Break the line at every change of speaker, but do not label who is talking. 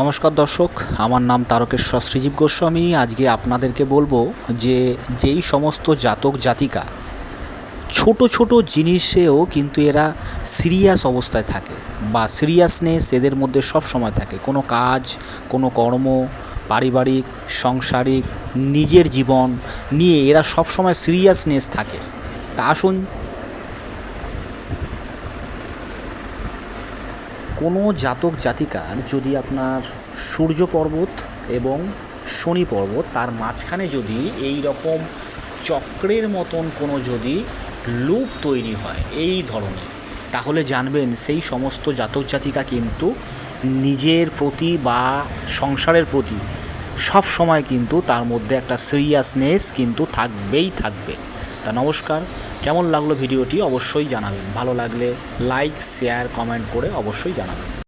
নমস্কার দর্শক, আমার নাম তারকেশ্বর শ্রীজীব গোস্বামী। আজকে আপনাদেরকে বলব যে যেই সমস্ত জাতক, জাতিকা ছোট ছোট জিনিসেও কিন্তু এরা সিরিয়াস অবস্থায় থাকে বা সিরিয়াসনেস এদের মধ্যে সব সময় থাকে। কোনো কাজ, কোনো কর্ম, পারিবারিক, সাংসারিক, নিজের জীবন নিয়ে এরা সব সময় সিরিয়াসনেস থাকে। তা আসুন কোনো জাতক জাতিকার যদি আপনার সূর্য পর্বত এবং শনি পর্বত, তার মাঝখানে যদি এই রকম চক্রের মতন কোনো যদি লুপ তৈরি হয় এই ধরনের, তাহলে জানবেন সেই সমস্ত জাতক জাতিকা কিন্তু নিজের প্রতি বা সংসারের প্রতি সব সময় কিন্তু তার মধ্যে একটা সিরিয়াসনেস কিন্তু থাকবেই থাকবে। তা নমস্কার। কেমন লাগল ভিডিওটি অবশ্যই জানাবেন। ভালো লাগলে লাইক শেয়ার কমেন্ট করে অবশ্যই জানাবেন।